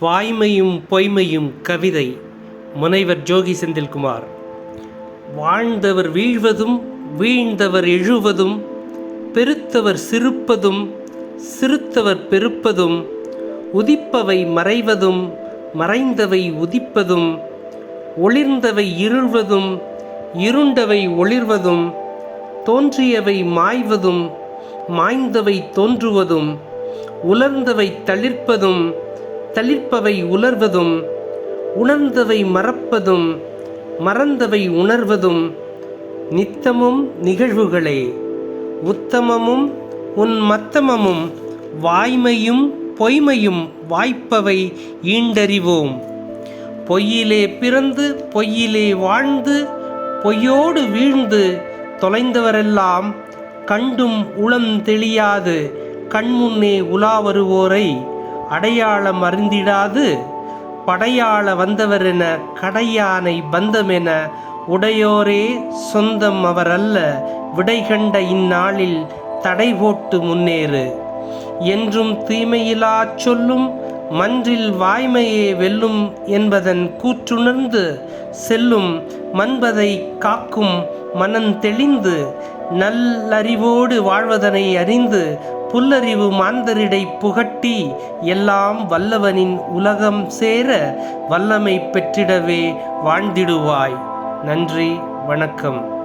வாய்மையும் பொய்மையும் கவிதை. முனைவர் ஜோகி செந்தில்குமார். வாழ்ந்தவர் வீழ்வதும் வீழ்ந்தவர் எழுவதும் பெருத்தவர் சிரிப்பதும் சிறுத்தவர் பெருப்பதும் உதிப்பவை மறைவதும் மறைந்தவை உதிப்பதும் ஒளிர்ந்தவை இருள்வதும் இருண்டவை ஒளிர்வதும் தோன்றியவை மாய்வதும் மாய்ந்தவை தோன்றுவதும் உலர்ந்தவை தளிர்ப்பதும் தளிர்ப்பவை உலர்வதும் உணர்ந்தவை மறப்பதும் மறந்தவை உணர்வதும் நித்தமும் நிகழ்வுகளே. உத்தமமும் உன் மத்தமமும் வாய்மையும் பொய்மையும் வாய்ப்பவை ஈண்டறிவோம். பொய்யிலே பிறந்து பொய்யிலே வாழ்ந்து பொய்யோடு வீழ்ந்து தொலைந்தவரெல்லாம் கண்டும் உளம் தெளியாது கண்முன்னே உலா வருவோரை. அடையாளம் அறிந்திடாது படையாள வந்தவரென கடையானை பந்தமென உடையோரே சொந்தம் அவரல்ல. விடை கண்ட இந்நாளில் தடை போட்டு முன்னேறு. என்றும் தீமையிலாச் சொல்லும் மன்றில் வாய்மையே வெல்லும் என்பதன் கூற்றுணர்ந்து செல்லும் மண்பதை காக்கும் மனம் தெளிந்து நல்லறிவோடு வாழ்வதனை அறிந்து புல்லறிவு மாந்தரிடை புகட்டி எல்லாம் வல்லவனின் உலகம் சேர வல்லமை பெற்றிடவே வாழ்ந்திடுவாய். நன்றி வணக்கம்.